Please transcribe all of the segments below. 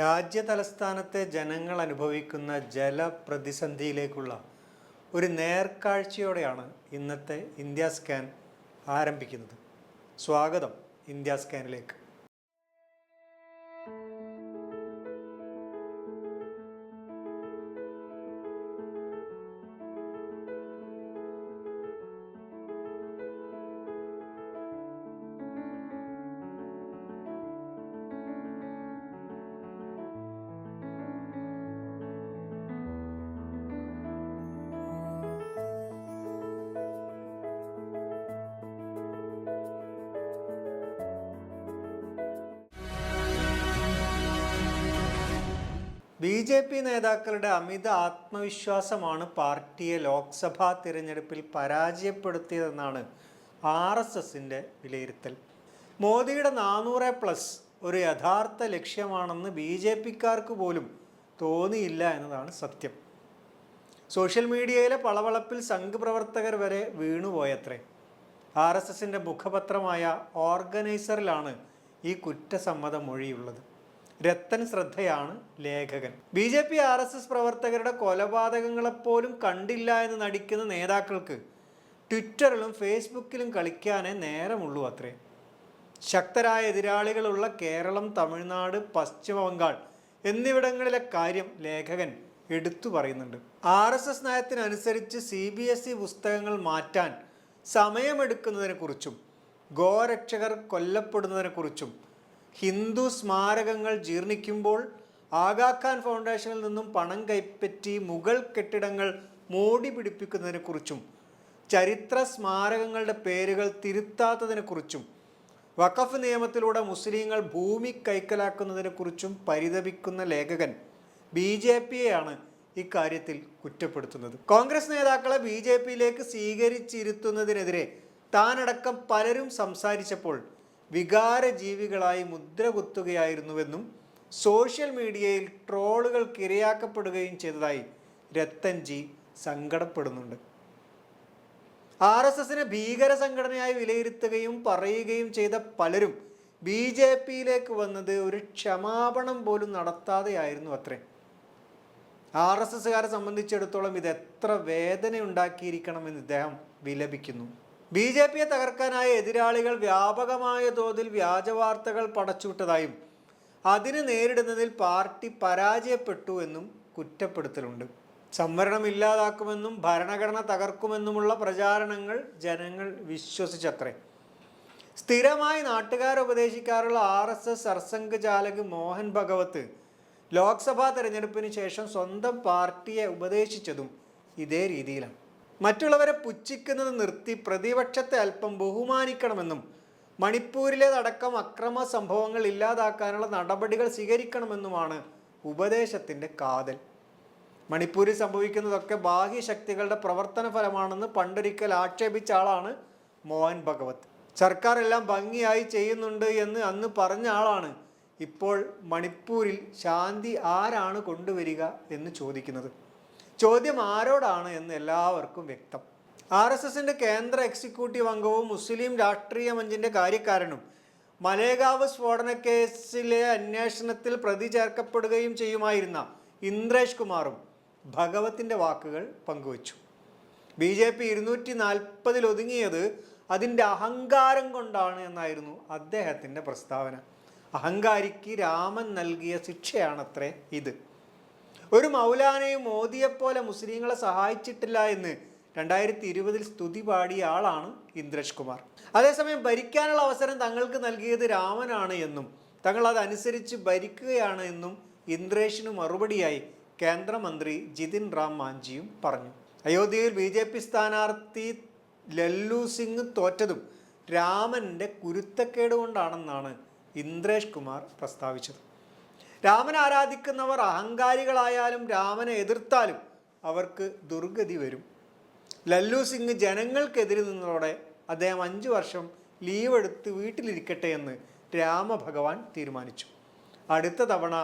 രാജ്യ തലസ്ഥാനത്തെ ജനങ്ങൾ അനുഭവിക്കുന്ന ജലപ്രതിസന്ധിയിലേക്കുള്ള ഒരു നേർക്കാഴ്ചയോടെയാണ് ഇന്നത്തെ ഇന്ത്യ സ്കാൻ ആരംഭിക്കുന്നത്. സ്വാഗതം ഇന്ത്യ സ്കാനിലേക്ക്. ജെ പി നേതാക്കളുടെ അമിത ആത്മവിശ്വാസമാണ് പാർട്ടിയെ ലോക്സഭാ തിരഞ്ഞെടുപ്പിൽ പരാജയപ്പെടുത്തിയതെന്നാണ് ആർ എസ് എസിന്റെ വിലയിരുത്തൽ. മോദിയുടെ നാനൂറ് പ്ലസ് ഒരു യഥാർത്ഥ ലക്ഷ്യമാണെന്ന് ബി ജെ പിക്കാർക്ക് പോലും തോന്നിയില്ല എന്നതാണ് സത്യം. സോഷ്യൽ മീഡിയയിലെ പളവളപ്പിൽ സംഘ് പ്രവർത്തകർ വരെ വീണുപോയത്രേ. ആർ എസ് എസിന്റെ മുഖപത്രമായ ഓർഗനൈസറിലാണ് ഈ കുറ്റസമ്മതം മൊഴിയുള്ളത്. രത്തൻ ശ്രദ്ധയാണ് ലേഖകൻ. B J P R S S പ്രവർത്തകരുടെ കൊലപാതകങ്ങളെപ്പോലും കണ്ടില്ല എന്ന് നടിക്കുന്ന നേതാക്കൾക്ക് ട്വിറ്ററിലും ഫേസ്ബുക്കിലും കളിക്കാനേ നേരമുള്ളൂ അത്രേ. ശക്തരായ എതിരാളികളുള്ള കേരളം തമിഴ്നാട് പശ്ചിമബംഗാൾ എന്നിവിടങ്ങളിലെ കാര്യം ലേഖകൻ എടുത്തു പറയുന്നുണ്ട്. ആർ എസ് എസ് നയത്തിനനുസരിച്ച് സി ബി എസ് ഇ പുസ്തകങ്ങൾ മാറ്റാൻ സമയമെടുക്കുന്നതിനെക്കുറിച്ചും ഗോരക്ഷകർ കൊല്ലപ്പെടുന്നതിനെക്കുറിച്ചും ഹിന്ദു സ്മാരകങ്ങൾ ജീർണിക്കുമ്പോൾ ആഗാഖാൻ ഫൗണ്ടേഷനിൽ നിന്നും പണം കൈപ്പറ്റി മുഗൾ കെട്ടിടങ്ങൾ മോടി പിടിപ്പിക്കുന്നതിനെക്കുറിച്ചും ചരിത്ര സ്മാരകങ്ങളുടെ പേരുകൾ തിരുത്താത്തതിനെക്കുറിച്ചും വഖഫ് നിയമത്തിലൂടെ മുസ്ലിങ്ങൾ ഭൂമി കൈക്കലാക്കുന്നതിനെക്കുറിച്ചും പരിതപിക്കുന്ന ലേഖകൻ ബി ജെ പിയെയാണ് ഇക്കാര്യത്തിൽ കുറ്റപ്പെടുത്തുന്നത്. കോൺഗ്രസ് നേതാക്കളെ ബി ജെ പിയിലേക്ക് സ്വീകരിച്ചിരുത്തുന്നതിനെതിരെ താനടക്കം പലരും സംസാരിച്ചപ്പോൾ വികാരജീവികളായി മുദ്ര കുത്തുകയായിരുന്നുവെന്നും സോഷ്യൽ മീഡിയയിൽ ട്രോളുകൾക്ക് ഇരയാക്കപ്പെടുകയും ചെയ്തതായി രത്തൻജി സങ്കടപ്പെടുന്നുണ്ട്. ആർ എസ് എസിനെ ഭീകര സംഘടനയായി വിലയിരുത്തുകയും പറയുകയും ചെയ്ത പലരും ബി ജെ പിയിലേക്ക് വന്നത് ഒരു ക്ഷമാപണം പോലും നടത്താതെയായിരുന്നു അത്രേ. ആർ എസ് എസ്സുകാരെ സംബന്ധിച്ചിടത്തോളം ഇത് എത്ര വേദന ഉണ്ടാക്കിയിരിക്കണമെന്ന് ഇദ്ദേഹം വിലപിക്കുന്നു. ബി ജെ പിയെ തകർക്കാനായ എതിരാളികൾ വ്യാപകമായ തോതിൽ വ്യാജവാർത്തകൾ പടച്ചുവിട്ടതായും അതിന് നേരിടുന്നതിൽ പാർട്ടി പരാജയപ്പെട്ടു എന്നും കുറ്റപ്പെടുത്തലുണ്ട്. സംവരണം ഇല്ലാതാക്കുമെന്നും ഭരണഘടന തകർക്കുമെന്നുമുള്ള പ്രചാരണങ്ങൾ ജനങ്ങൾ വിശ്വസിച്ചത്രേ. സ്ഥിരമായി നാട്ടുകാരെ ഉപദേശിക്കാറുള്ള R S S Sarsangh chalak Mohan Bhagwat Lok Sabha തെരഞ്ഞെടുപ്പിന് ശേഷം സ്വന്തം പാർട്ടിയെ ഉപദേശിച്ചതും ഇതേ രീതിയിലാണ്. മറ്റുള്ളവരെ പുച്ഛിക്കുന്നത് നിർത്തി പ്രതിപക്ഷത്തെ അല്പം ബഹുമാനിക്കണമെന്നും മണിപ്പൂരിലേതടക്കം അക്രമ സംഭവങ്ങൾ ഇല്ലാതാക്കാനുള്ള നടപടികൾ സ്വീകരിക്കണമെന്നുമാണ് ഉപദേശത്തിന്റെ കാതൽ. മണിപ്പൂരിൽ സംഭവിക്കുന്നതൊക്കെ ബാഹ്യശക്തികളുടെ പ്രവർത്തന ഫലമാണെന്ന് പണ്ടൊരിക്കൽ ആക്ഷേപിച്ച ആളാണ് മോഹൻ ഭഗവത്. സർക്കാർ എല്ലാം ഭംഗിയായി ചെയ്യുന്നുണ്ട് എന്ന് അന്ന് പറഞ്ഞ ആളാണ് ഇപ്പോൾ മണിപ്പൂരിൽ ശാന്തി ആരാണ് കൊണ്ടുവരിക എന്ന് ചോദിക്കുന്നത്. ചോദ്യം ആരോടാണ് എന്ന് എല്ലാവർക്കും വ്യക്തം. ആർ എസ് എസിന്റെ കേന്ദ്ര എക്സിക്യൂട്ടീവ് അംഗവും മുസ്ലിം രാഷ്ട്രീയ മഞ്ചിന്റെ കാര്യക്കാരനും മലേഗാവ് സ്ഫോടന കേസിലെ അന്വേഷണത്തിൽ പ്രതി ചേർക്കപ്പെടുകയും ചെയ്യുമായിരുന്ന ഇന്ദ്രേഷ് കുമാറും ഭഗവത്തിന്റെ വാക്കുകൾ പങ്കുവച്ചു. ബി ജെ പി ഇരുന്നൂറ്റി നാൽപ്പതിൽ ഒതുങ്ങിയത് അതിന്റെ അഹങ്കാരം കൊണ്ടാണ് എന്നായിരുന്നു അദ്ദേഹത്തിന്റെ പ്രസ്താവന. അഹങ്കാരിക്ക് രാമൻ നൽകിയ ശിക്ഷയാണത്രേ ഇത്. ഒരു മൗലാനയും മോദിയെപ്പോലെ മുസ്ലിങ്ങളെ സഹായിച്ചിട്ടില്ല എന്ന് രണ്ടായിരത്തി ഇരുപതിൽ സ്തുതി പാടിയ ആളാണ് ഇന്ദ്രേഷ് കുമാർ. അതേസമയം ഭരിക്കാനുള്ള അവസരം തങ്ങൾക്ക് നൽകിയത് രാമനാണ് എന്നും തങ്ങൾ അതനുസരിച്ച് ഭരിക്കുകയാണ് എന്നും ഇന്ദ്രേഷിന് മറുപടിയായി കേന്ദ്രമന്ത്രി ജിതിൻ റാം മാഞ്ചിയും പറഞ്ഞു. അയോധ്യയിൽ ബി ജെ പി സ്ഥാനാർത്ഥി ലല്ലു സിംഗ് തോറ്റതും രാമന്റെ കുരുത്തക്കേട് കൊണ്ടാണെന്നാണ് ഇന്ദ്രേഷ് കുമാർ പ്രസ്താവിച്ചത്. രാമനെ ആരാധിക്കുന്നവർ അഹങ്കാരികളായാലും രാമനെ എതിർത്താലും അവർക്ക് ദുർഗതി വരും. ലല്ലു സിംഗ് ജനങ്ങൾക്കെതിരെ നിന്നതോടെ അദ്ദേഹം അഞ്ച് വർഷം ലീവ് എടുത്ത് വീട്ടിലിരിക്കട്ടെ എന്ന് രാമഭഗവാൻ തീരുമാനിച്ചു. അടുത്ത തവണ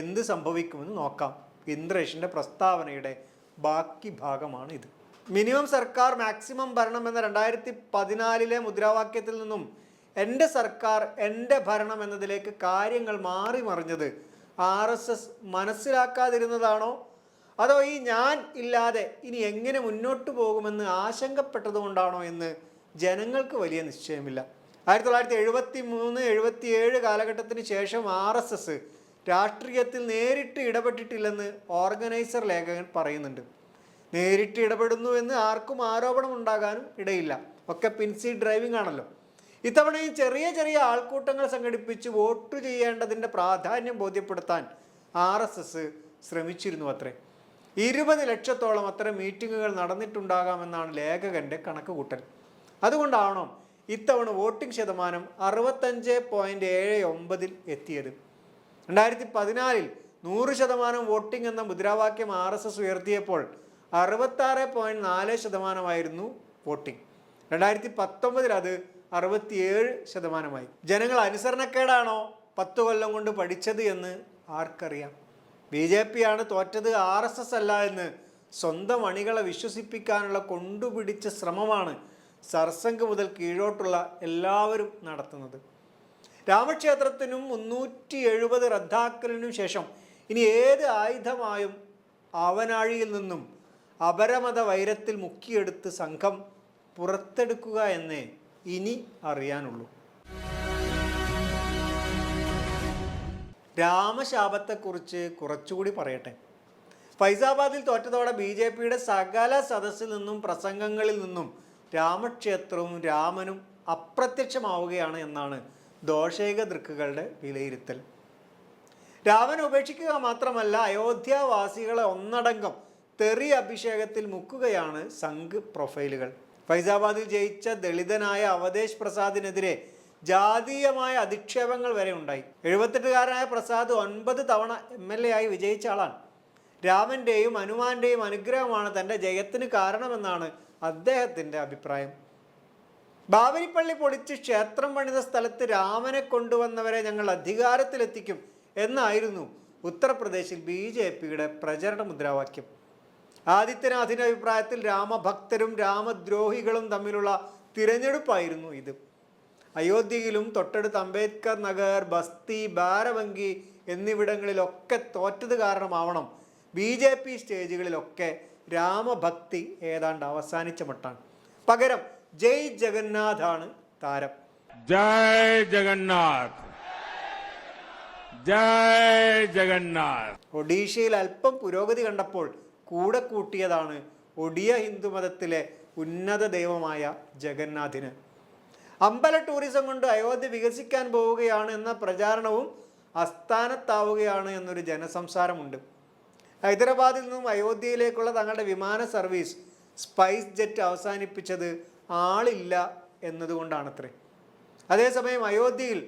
എന്ത് സംഭവിക്കുമെന്ന് നോക്കാം. ഇന്ദ്രേഷിന്റെ പ്രസ്താവനയുടെ ബാക്കി ഭാഗമാണ് ഇത് മിനിമം സർക്കാർ മാക്സിമം ഭരണം എന്ന രണ്ടായിരത്തി പതിനാലിലെ മുദ്രാവാക്യത്തിൽ നിന്നും എന്റെ സർക്കാർ എന്റെ ഭരണം എന്നതിലേക്ക് കാര്യങ്ങൾ മാറി മറിഞ്ഞത് ആർ എസ് എസ് മനസ്സിലാക്കാതിരുന്നതാണോ? അതോ ഈ ഞാൻ ഇല്ലാതെ ഇനി എങ്ങനെ മുന്നോട്ട് പോകുമെന്ന് ആശങ്കപ്പെട്ടതുകൊണ്ടാണോ എന്ന് ജനങ്ങൾക്ക് വലിയ നിശ്ചയമില്ല. ആയിരത്തി തൊള്ളായിരത്തി എഴുപത്തി മൂന്ന് എഴുപത്തി കാലഘട്ടത്തിന് ശേഷം ആർ എസ് എസ് രാഷ്ട്രീയത്തിൽ നേരിട്ട് ഇടപെട്ടിട്ടില്ലെന്ന് ഓർഗനൈസർ ലേഖകൻ പറയുന്നുണ്ട്. നേരിട്ട് ഇടപെടുന്നു എന്ന് ആർക്കും ആരോപണം ഉണ്ടാകാനും ഇടയില്ല. ഒക്കെ പിൻസി ഡ്രൈവിംഗ് ആണല്ലോ. ഇത്തവണയും ചെറിയ ചെറിയ ആൾക്കൂട്ടങ്ങൾ സംഘടിപ്പിച്ച് വോട്ട് ചെയ്യേണ്ടതിന്റെ പ്രാധാന്യം ബോധ്യപ്പെടുത്താൻ ആർ എസ് എസ് ശ്രമിച്ചിരുന്നു അത്രേ. ഇരുപത് ലക്ഷത്തോളം അത്തരം മീറ്റിങ്ങുകൾ നടന്നിട്ടുണ്ടാകാമെന്നാണ് ലേഖകന്റെ കണക്കുകൂട്ടൽ. അതുകൊണ്ടാണോ ഇത്തവണ വോട്ടിംഗ് ശതമാനം അറുപത്തഞ്ച് പോയിന്റ് ഏഴ് ഒമ്പതിൽ എത്തിയത്? രണ്ടായിരത്തി പതിനാലിൽ നൂറ് ശതമാനം വോട്ടിംഗ് എന്ന മുദ്രാവാക്യം ആർ എസ് എസ് ഉയർത്തിയപ്പോൾ അറുപത്താറ് പോയിന്റ് നാല് ശതമാനമായിരുന്നു വോട്ടിംഗ്. രണ്ടായിരത്തി പത്തൊമ്പതിൽ അത് അറുപത്തിയേഴ് ശതമാനമായി. ജനങ്ങൾ അനുസരണക്കേടാണോ പത്തു കൊല്ലം കൊണ്ട് പഠിച്ചത് എന്ന് ആർക്കറിയാം? ബി ജെ പി ആണ് തോറ്റത് ആർ എസ് എസ് അല്ല എന്ന് സ്വന്തം അണികളെ വിശ്വസിപ്പിക്കാനുള്ള കൊണ്ടുപിടിച്ച ശ്രമമാണ് സർസംഗ് മുതൽ കീഴോട്ടുള്ള എല്ലാവരും നടത്തുന്നത്. രാമക്ഷേത്രത്തിനും മുന്നൂറ്റി എഴുപത് റദ്ദാക്കലിനും ശേഷം ഇനി ഏത് ആയുധമായും ആവനാഴിയിൽ നിന്നും അപരമത വൈരത്തിൽ മുക്കിയെടുത്ത് സംഘം പുറത്തെടുക്കുക എന്നേ ഇനി അറിയാനുള്ളൂ. രാമശാപത്തെക്കുറിച്ച് കുറച്ചുകൂടി പറയട്ടെ. ഫൈസാബാദിൽ തോറ്റതോടെ ബി ജെ പിയുടെ സകല സദസ്സിൽ നിന്നും പ്രസംഗങ്ങളിൽ നിന്നും രാമക്ഷേത്രവും രാമനും അപ്രത്യക്ഷമാവുകയാണ് എന്നാണ് ദോഷേക ദൃക്കുകളുടെ വിലയിരുത്തൽ. രാമൻ ഉപേക്ഷിക്കുക മാത്രമല്ല അയോധ്യാവാസികളെ ഒന്നടങ്കം തെറി അഭിഷേകത്തിൽ മുക്കുകയാണ് സംഘ് പ്രൊഫൈലുകൾ. ഫൈസാബാദിൽ ജയിച്ച ദളിതനായ അവധേഷ് പ്രസാദിനെതിരെ ജാതീയമായ അധിക്ഷേപങ്ങൾ വരെ ഉണ്ടായി. എഴുപത്തെട്ടുകാരനായ പ്രസാദ് ഒൻപത് തവണ എം എൽ എ ആയി വിജയിച്ച ആളാണ്. രാമന്റെയും ഹനുമാന്റെയും അനുഗ്രഹമാണ് തന്റെ ജയത്തിന് കാരണമെന്നാണ് അദ്ദേഹത്തിന്റെ അഭിപ്രായം. ബാബരിപ്പള്ളി പൊളിച്ച് ക്ഷേത്രം പണിത സ്ഥലത്ത് രാമനെ കൊണ്ടുവന്നവരെ ഞങ്ങൾ അധികാരത്തിലെത്തിക്കും എന്നായിരുന്നു ഉത്തർപ്രദേശിൽ ബി ജെ പിയുടെ പ്രചരണ മുദ്രാവാക്യം. ആദിത്യനാഥിന്റെ അഭിപ്രായത്തിൽ രാമഭക്തരും രാമദ്രോഹികളും തമ്മിലുള്ള തിരഞ്ഞെടുപ്പായിരുന്നു ഇത്. അയോധ്യയിലും തൊട്ടടുത്ത് അംബേദ്കർ നഗർ ബസ്തി ബാരവങ്കി എന്നിവിടങ്ങളിലൊക്കെ തോറ്റത് കാരണമാവണം. ബി ജെ പി സ്റ്റേജുകളിലൊക്കെ രാമഭക്തി ഏതാണ്ട് അവസാനിച്ച മട്ടാണ്. പകരം ജയ് ജഗന്നാഥാണ് താരം. ജയ് ജഗന്നാഥ്. ജയ് ജഗന്നാഥ്. ഒഡീഷയിൽ അല്പം പുരോഗതി കണ്ടപ്പോൾ കൂടെ കൂട്ടിയതാണ് ഒഡിയ ഹിന്ദുമതത്തിലെ ഉന്നത ദൈവമായ ജഗന്നാഥിന്. അമ്പല ടൂറിസം കൊണ്ട് അയോധ്യ വികസിക്കാൻ പോവുകയാണ് എന്ന പ്രചാരണവും അസ്ഥാനത്താവുകയാണ് എന്നൊരു ജനസംസാരമുണ്ട്. ഹൈദരാബാദിൽ നിന്നും അയോധ്യയിലേക്കുള്ള തങ്ങളുടെ വിമാന സർവീസ് സ്പൈസ് ജെറ്റ് അവസാനിപ്പിച്ചത് ആളില്ല എന്നതുകൊണ്ടാണത്രേ. അതേസമയം അയോധ്യയിൽ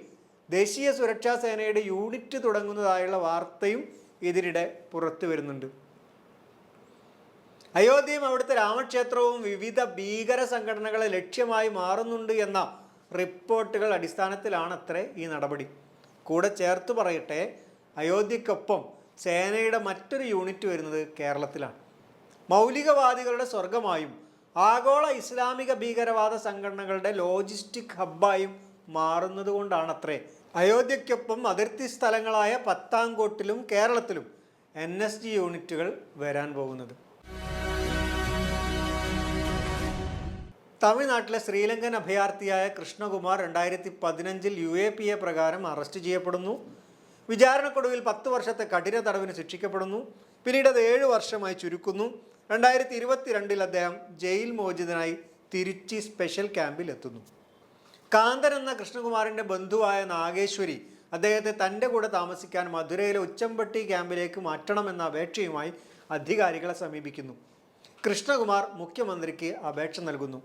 ദേശീയ സുരക്ഷാ സേനയുടെ യൂണിറ്റ് തുടങ്ങുന്നതായുള്ള വാർത്തയും ഇതിനിടെ പുറത്തു വരുന്നുണ്ട് അയോധ്യയും അവിടുത്തെ രാമക്ഷേത്രവും വിവിധ ഭീകര സംഘടനകളെ ലക്ഷ്യമായി മാറുന്നുണ്ട് എന്ന റിപ്പോർട്ടുകൾ അടിസ്ഥാനത്തിലാണത്രേ ഈ നടപടി. കൂടെ ചേർത്ത് പറയട്ടെ അയോധ്യക്കൊപ്പം സേനയുടെ മറ്റൊരു യൂണിറ്റ് വരുന്നത് കേരളത്തിലാണ്. മൗലികവാദികളുടെ സ്വർഗമായും ആഗോള ഇസ്ലാമിക ഭീകരവാദ സംഘടനകളുടെ ലോജിസ്റ്റിക് ഹബ്ബായും മാറുന്നത് കൊണ്ടാണത്രേ അയോധ്യയ്ക്കൊപ്പം അതിർത്തി സ്ഥലങ്ങളായ പത്താംകോട്ടിലും കേരളത്തിലും എൻ എസ് ജി യൂണിറ്റുകൾ വരാൻ പോകുന്നത്. തമിഴ്നാട്ടിലെ ശ്രീലങ്കൻ അഭയാർത്ഥിയായ കൃഷ്ണകുമാർ രണ്ടായിരത്തി പതിനഞ്ചിൽ യു എ പി എ പ്രകാരം അറസ്റ്റ് ചെയ്യപ്പെടുന്നു. വിചാരണക്കൊടുവിൽ പത്ത് വർഷത്തെ കഠിന തടവിന് ശിക്ഷിക്കപ്പെടുന്നു. പിന്നീട് അത് ഏഴ് വർഷമായി ചുരുക്കുന്നു. രണ്ടായിരത്തി ഇരുപത്തിരണ്ടിൽ അദ്ദേഹം ജയിൽ മോചിതനായി തിരുച്ചി സ്പെഷ്യൽ ക്യാമ്പിൽ എത്തുന്നു. കാന്തൻ എന്ന കൃഷ്ണകുമാറിന്റെ ബന്ധുവായ നാഗേശ്വരി അദ്ദേഹത്തെ തന്റെ കൂടെ താമസിക്കാൻ മധുരയിലെ ഉച്ചമ്പട്ടി ക്യാമ്പിലേക്ക് മാറ്റണമെന്ന അപേക്ഷയുമായി അധികാരികളെ സമീപിക്കുന്നു. കൃഷ്ണകുമാർ മുഖ്യമന്ത്രിക്ക് അപേക്ഷ നൽകുന്നു.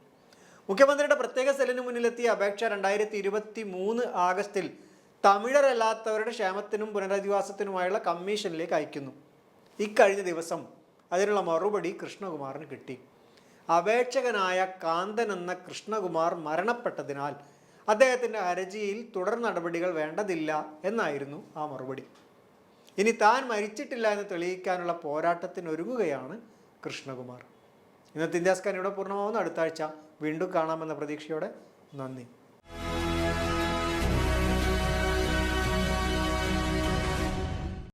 മുഖ്യമന്ത്രിയുടെ പ്രത്യേക സെല്ലിന് മുന്നിലെത്തിയ അപേക്ഷ രണ്ടായിരത്തി ഇരുപത്തി മൂന്ന് ആഗസ്റ്റിൽ തമിഴരല്ലാത്തവരുടെ ക്ഷേമത്തിനും പുനരധിവാസത്തിനുമായുള്ള കമ്മീഷനിലേക്ക് അയക്കുന്നു. ഇക്കഴിഞ്ഞ ദിവസം അതിനുള്ള മറുപടി കൃഷ്ണകുമാറിന് കിട്ടി. അപേക്ഷകനായ കാന്തൻ എന്ന കൃഷ്ണകുമാർ മരണപ്പെട്ടതിനാൽ അദ്ദേഹത്തിന്റെ ഹർജിയിൽ തുടർ നടപടികൾ വേണ്ടതില്ല എന്നായിരുന്നു ആ മറുപടി. ഇനി താൻ മരിച്ചിട്ടില്ല എന്ന് തെളിയിക്കാനുള്ള പോരാട്ടത്തിനൊരുങ്ങുകയാണ് കൃഷ്ണകുമാർ. ഇന്നത്തെ ഇന്ത്യാസ്കാൻ ഇവിടെ പൂർണമാവുന്നു. അടുത്ത ആഴ്ച വീണ്ടും കാണാമെന്ന പ്രതീക്ഷയോടെ നന്ദി.